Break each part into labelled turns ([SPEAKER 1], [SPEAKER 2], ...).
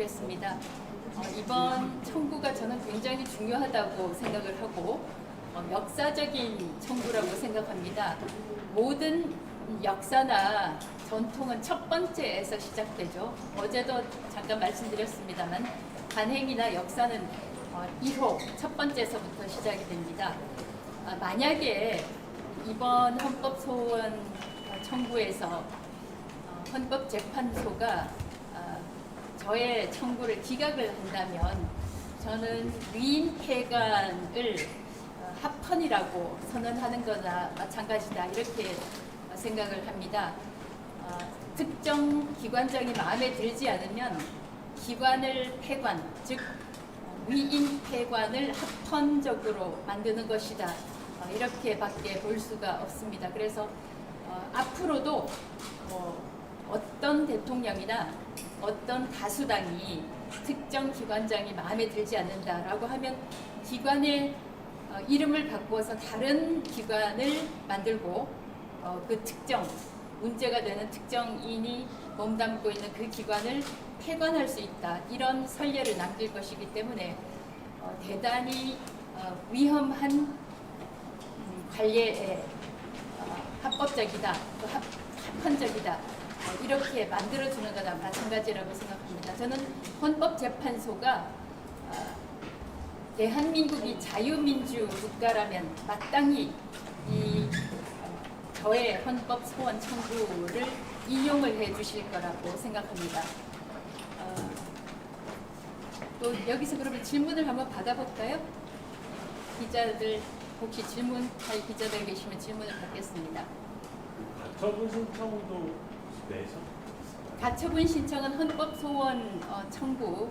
[SPEAKER 1] 제출했습니다. 어, 이번 청구가 저는 굉장히 중요하다고 생각을 하고 어, 역사적인 청구라고 생각합니다. 모든 역사나 전통은 첫 번째에서 시작되죠. 어제도 잠깐 말씀드렸습니다만 간행이나 역사는 어, 1호 첫 번째에서부터 시작이 됩니다. 아, 만약에 이번 헌법 소원 어, 청구에서 어, 헌법재판소가 아, 저의 청구를 기각을 한다면 저는 위임 폐관을 어, 합헌이라고 선언하는 거나 마찬가지다 이렇게 어, 생각을 합니다. 어, 특정 기관장이 마음에 들지 않으면 기관을 폐관, 즉 어, 위임 폐관을 합헌적으로 만드는 것이다. 어, 이렇게밖에 볼 수가 없습니다. 그래서 어, 앞으로도 뭐 어떤 대통령이나 어떤 다수당이 특정 기관장이 마음에 들지 않는다라고 하면 기관의 어, 이름을 바꾸어서 다른 기관을 만들고 어, 그 특정 문제가 되는 특정인이 몸담고 있는 그 기관을 폐관할 수 있다. 이런 선례를 남길 것이기 때문에 어, 대단히 어, 위험한 음, 관례에 어, 합법적이다, 또 합, 합헌적이다. 어, 이렇게 만들어주는 거나 마찬가지라고 생각합니다. 저는 헌법재판소가 어, 대한민국이 자유민주 국가라면 마땅히 이 어, 저의 헌법 소원 청구를 인용을 해 주실 거라고 생각합니다. 어, 또 여기서 그러면 질문을 한번 받아볼까요? 기자들 혹시 질문할 기자들 계시면 질문을 받겠습니다.
[SPEAKER 2] 가처분 신청도 내서
[SPEAKER 1] 가처분 신청은 헌법 소원 어, 청구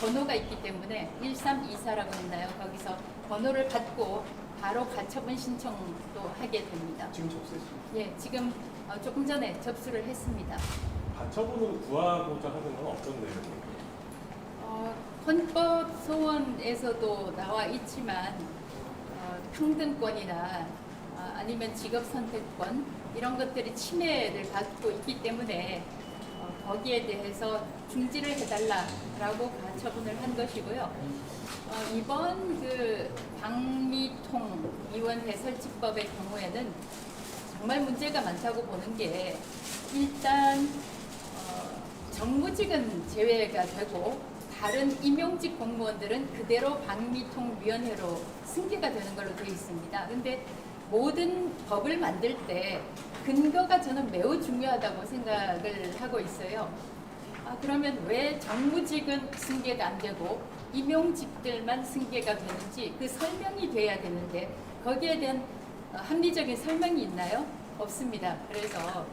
[SPEAKER 1] 번호가 있기 때문에 1324라고 했나요? 거기서 번호를 받고 바로 가처분 신청도 하게 됩니다.
[SPEAKER 2] 지금 접수했습니다.
[SPEAKER 1] 예, 지금 어, 조금 전에 접수를 했습니다.
[SPEAKER 2] 가처분으로 구하고자 하는 건 어떤 내용이에요?
[SPEAKER 1] 어, 헌법 소원에서도 나와 있지만 어, 평등권이나 어, 아니면 직업 선택권 이런 것들이 침해를 받고 있기 때문에 어, 거기에 대해서 중지를 해달라라고 가처분을 한 것이고요. 어, 이번 그 방미통 위원회 설치법의 경우에는 정말 문제가 많다고 보는 게 일단 어, 정무직은 제외가 되고 다른 임용직 공무원들은 그대로 방미통 위원회로 승계가 되는 걸로 되어 있습니다. 근데 모든 법을 만들 때 근거가 저는 매우 중요하다고 생각을 하고 있어요. 아, 그러면 왜 정무직은 승계가 안 되고 임용직들만 승계가 되는지 그 설명이 돼야 되는데 거기에 대한 어, 합리적인 설명이 있나요? 없습니다. 그래서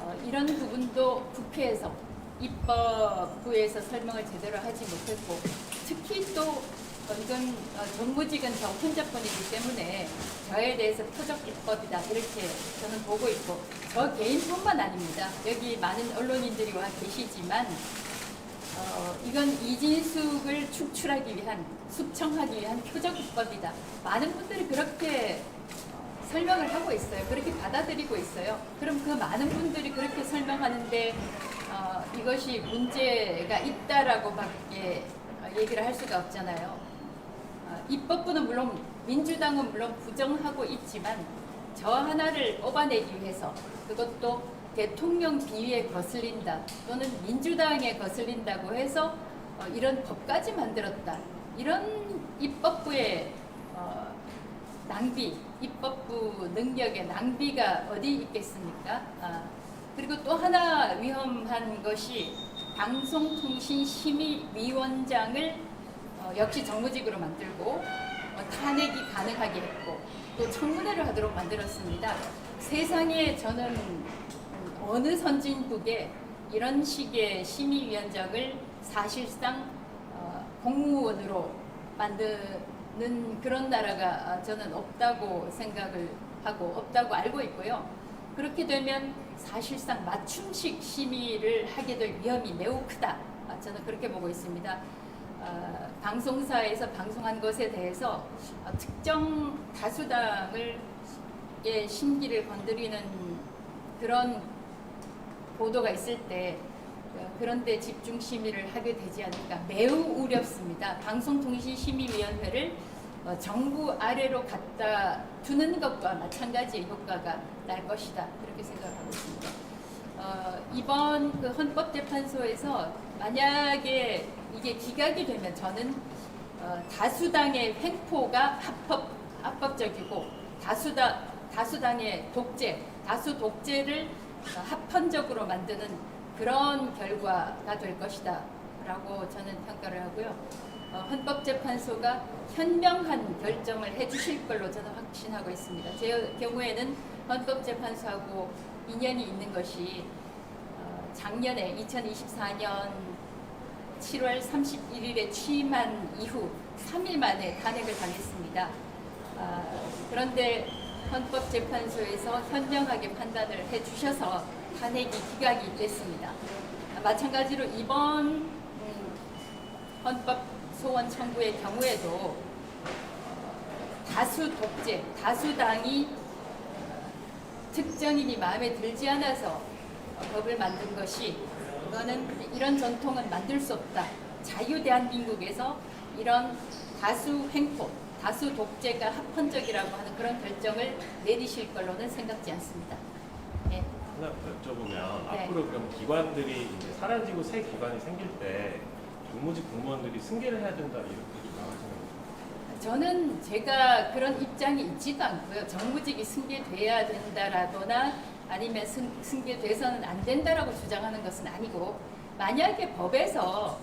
[SPEAKER 1] 어, 이런 부분도 국회에서 입법부에서 설명을 제대로 하지 못했고 특히 또 어, 이건 어, 정무직은 저 혼자뿐이기 때문에 저에 대해서 표적 입법이다 이렇게 저는 보고 있고 저 개인뿐만 아닙니다. 여기 많은 언론인들이 와 계시지만 어, 이건 이진숙을 축출하기 위한 숙청하기 위한 표적 입법이다. 많은 분들이 그렇게 어, 설명을 하고 있어요. 그렇게 받아들이고 있어요. 그럼 그 많은 분들이 그렇게 설명하는데 어, 이것이 문제가 있다라고밖에 어, 얘기를 할 수가 없잖아요. 어, 입법부는 물론 민주당은 물론 부정하고 있지만 저 하나를 뽑아내기 위해서 그것도 대통령 비위에 거슬린다 또는 민주당에 거슬린다고 해서 어, 이런 법까지 만들었다 이런 입법부의 어, 낭비 입법부 능력의 낭비가 어디 있겠습니까? 아, 그리고 또 하나 위험한 것이 방송통신심의위원장을 어, 역시 정무직으로 만들고 어, 탄핵이 가능하게 했고 또 청문회를 하도록 만들었습니다. 세상에 저는 음, 어느 선진국에 이런 식의 심의위원장을 사실상 어, 공무원으로 만드는 그런 나라가 어, 저는 없다고 생각을 하고 없다고 알고 있고요. 그렇게 되면 사실상 맞춤식 심의를 하게 될 위험이 매우 크다. 아, 저는 그렇게 보고 있습니다. 어, 방송사에서 방송한 것에 대해서 어, 특정 다수당을 의 심기를 건드리는 그런 보도가 있을 때 어, 그런데 집중 심의를 하게 되지 않을까 매우 우렵습니다. 방송통신심의위원회를 어, 정부 아래로 갖다 두는 것과 마찬가지의 효과가 날 것이다 이렇게 생각하고 있습니다. 어, 이번 그 헌법재판소에서 만약에 이게 기각이 되면 저는 어, 다수당의 횡포가 합법 합법적이고 다수당 다수당의 독재 다수 독재를 어, 합헌적으로 만드는 그런 결과가 될 것이다 라고 저는 평가를 하고요. 어, 헌법재판소가 현명한 결정을 해주실 걸로 저는 확신하고 있습니다. 제 경우에는 헌법재판소하고 인연이 있는 것이 어, 작년에 2024년 7월 31일에 취임한 이후 3일 만에 탄핵을 당했습니다. 아, 그런데 헌법재판소에서 현명하게 판단을 해주셔서 탄핵이 기각이 됐습니다. 아, 마찬가지로 이번 음, 헌법 소원 청구의 경우에도 다수 독재, 다수당이 특정인이 마음에 들지 않아서 법을 만든 것이 이거는 이런 전통은 만들 수 없다. 자유 대한민국에서 이런 다수 횡포, 다수 독재가 합헌적이라고 하는 그런 결정을 내리실 걸로는 생각지 않습니다. 네.
[SPEAKER 2] 하나 여쭤보면
[SPEAKER 1] 네.
[SPEAKER 2] 앞으로 그럼 기관들이 이제 사라지고 새 기관이 생길 때 정무직 공무원들이 승계를 해야 된다 이렇게 주장하시는 거죠.
[SPEAKER 1] 저는 제가 그런 입장이 있지도 않고요. 정무직이 승계돼야 된다라거나 아니면 승, 승계돼서는 안 된다라고 주장하는 것은 아니고 만약에 법에서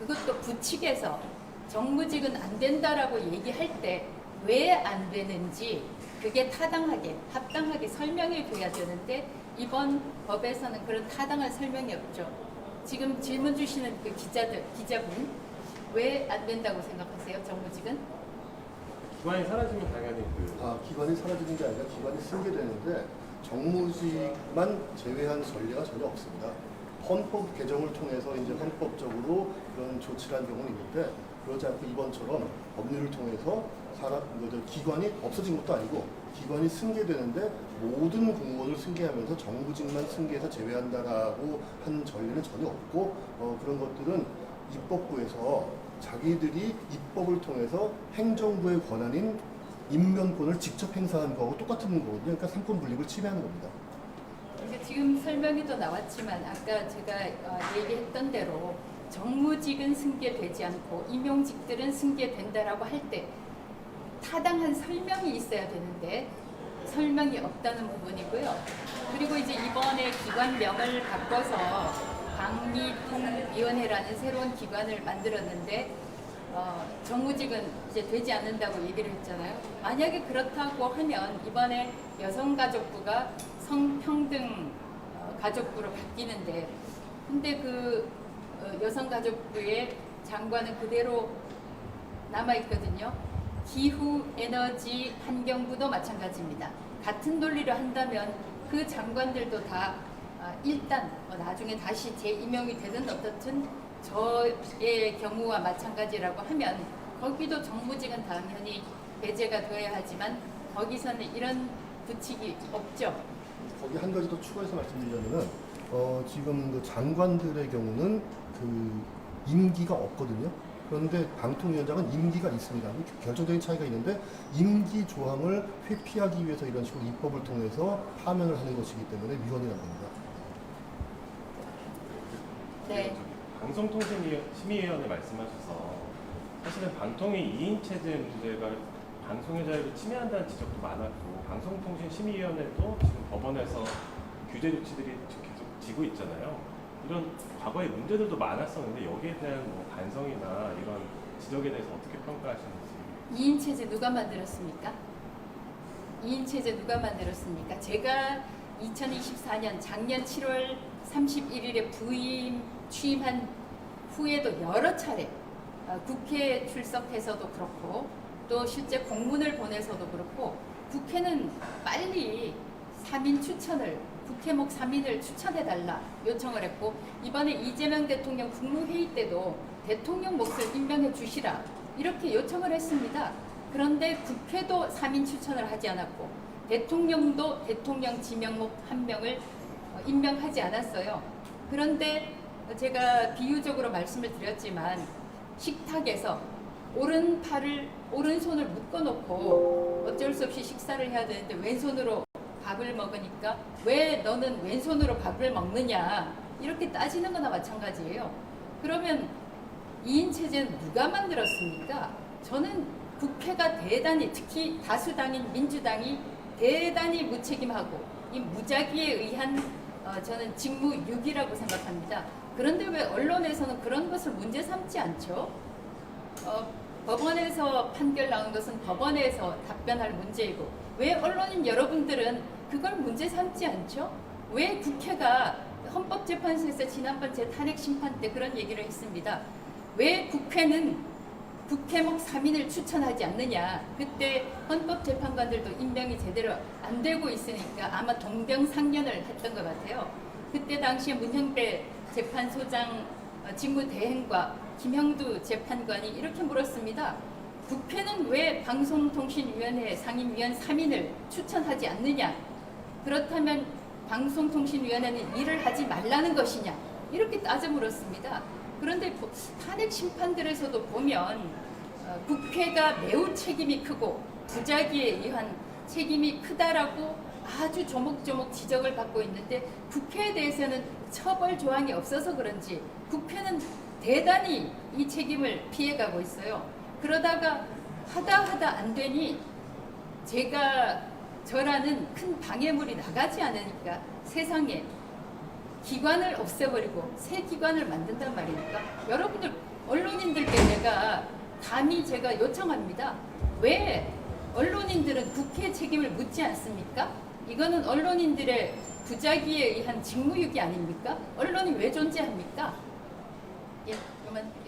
[SPEAKER 1] 그것도 부칙에서 정무직은 안 된다라고 얘기할 때 왜 안 되는지 그게 타당하게 합당하게 설명해 줘야 되는데 이번 법에서는 그런 타당한 설명이 없죠. 지금 질문 주시는 그 기자들 기자분 왜 안 된다고 생각하세요? 정무직은?
[SPEAKER 2] 기관이 사라지면 당연히 그
[SPEAKER 3] 아, 기관이 사라지는 게 아니라 기관이 승계되는데 정무직만 제외한 전례가 전혀 없습니다. 헌법 개정을 통해서 이제 헌법적으로 그런 조치를 한 경우는 있는데 그러지 않고 이번처럼 법률을 통해서 사람, 기관이 없어진 것도 아니고 기관이 승계되는데 모든 공무원을 승계하면서 정부직만 승계해서 제외한다라고 한 전례는 전혀 없고 어, 그런 것들은 입법부에서 자기들이 입법을 통해서 행정부의 권한인 임명권을 직접 행사하는 거하고 똑같은 거거든요. 그러니까 삼권 분립을 침해하는 겁니다.
[SPEAKER 1] 그러니까 지금 설명에도 나왔지만 아까 제가 어, 얘기했던 대로 정무직은 승계되지 않고 임용직들은 승계된다라고 할 때 타당한 설명이 있어야 되는데 설명이 없다는 부분이고요. 그리고 이제 이번에 기관명을 바꿔서 방미통위원회라는 새로운 기관을 만들었는데 어, 정무직은 이제 되지 않는다고 얘기를 했잖아요. 만약에 그렇다고 하면 이번에 여성가족부가 성평등 어, 가족부로 바뀌는데 근데 그 어, 여성가족부의 장관은 그대로 남아있거든요. 기후, 에너지, 환경부도 마찬가지입니다. 같은 논리를 한다면 그 장관들도 다 아, 일단 어, 나중에 다시 재임명이 되든 어떻든 저의 경우와 마찬가지라고 하면 거기도 정무직은 당연히 배제가 되어야 하지만 거기서는 이런 부칙이 없죠.
[SPEAKER 3] 거기 한 가지 더 추가해서 말씀드리자면은 어, 지금 그 장관들의 경우는 그 임기가 없거든요. 그런데 방통위원장은 임기가 있습니다. 결정적인 차이가 있는데 임기 조항을 회피하기 위해서 이런 식으로 입법을 통해서 파면을 하는 것이기 때문에 위헌이라고 합니다.
[SPEAKER 1] 네.
[SPEAKER 2] 방송통신심의위원회 말씀하셔서 사실은 방통위 2인 체제 문제가 방송의 자유를 침해한다는 지적도 많았고 방송통신심의위원회도 지금 법원에서 규제 조치들이 계속 지고 있잖아요. 이런 과거의 문제들도 많았었는데 여기에 대한 뭐 반성이나 이런 지적에 대해서 어떻게 평가하시는지
[SPEAKER 1] 2인 체제 누가 만들었습니까? 2인 체제 누가 만들었습니까? 제가 2024년 작년 7월 31일에 부임 취임한 후에도 여러 차례 어, 국회 출석해서도 그렇고 또 실제 공문을 보내서도 그렇고 국회는 빨리 3인 추천을 국회목 3인을 추천해달라 요청을 했고 이번에 이재명 대통령 국무회의 때도 대통령 몫을 임명해 주시라 이렇게 요청을 했습니다. 그런데 국회도 3인 추천을 하지 않았고 대통령도 대통령 지명목 한 명을 어, 임명하지 않았어요. 그런데 제가 비유적으로 말씀을 드렸지만 식탁에서 오른팔을 오른손을 묶어놓고 어쩔 수 없이 식사를 해야 되는데 왼손으로 밥을 먹으니까 왜 너는 왼손으로 밥을 먹느냐 이렇게 따지는 거나 마찬가지예요. 그러면 2인 체제는 누가 만들었습니까? 저는 국회가 대단히 특히 다수당인 민주당이 대단히 무책임하고 이 무작위에 의한 어, 저는 직무유기라고 생각합니다. 그런데 왜 언론에서는 그런 것을 문제 삼지 않죠? 어, 법원에서 판결 나온 것은 법원에서 답변할 문제이고 왜 언론인 여러분들은 그걸 문제 삼지 않죠? 왜 국회가 헌법재판소에서 지난번 제 탄핵 심판 때 그런 얘기를 했습니다. 왜 국회는 국회목 3인을 추천하지 않느냐. 그때 헌법재판관들도 임명이 제대로 안 되고 있으니까 아마 동병상련을 했던 것 같아요. 그때 당시에 문형배 재판소장 어, 직무 대행과 김형두 재판관이 이렇게 물었습니다. 국회는 왜 방송통신위원회 상임위원 3인을 추천하지 않느냐? 그렇다면 방송통신위원회는 일을 하지 말라는 것이냐? 이렇게 따져 물었습니다. 그런데 보- 탄핵 심판들에서도 보면 어, 국회가 매우 책임이 크고 부작위에 의한 책임이 크다라고 아주 조목조목 지적을 받고 있는데 국회에 대해서는 처벌 조항이 없어서 그런지 국회는 대단히 이 책임을 피해가고 있어요. 그러다가 하다 하다 안 되니 제가 저라는 큰 방해물이 나가지 않으니까 세상에 기관을 없애버리고 새 기관을 만든단 말입니까? 여러분들 언론인들께 제가 감히 제가 요청합니다. 왜 언론인들은 국회 책임을 묻지 않습니까? 이거는 언론인들의 부작위에 의한 직무유기 아닙니까? 언론이 왜 존재합니까? 예, 그만.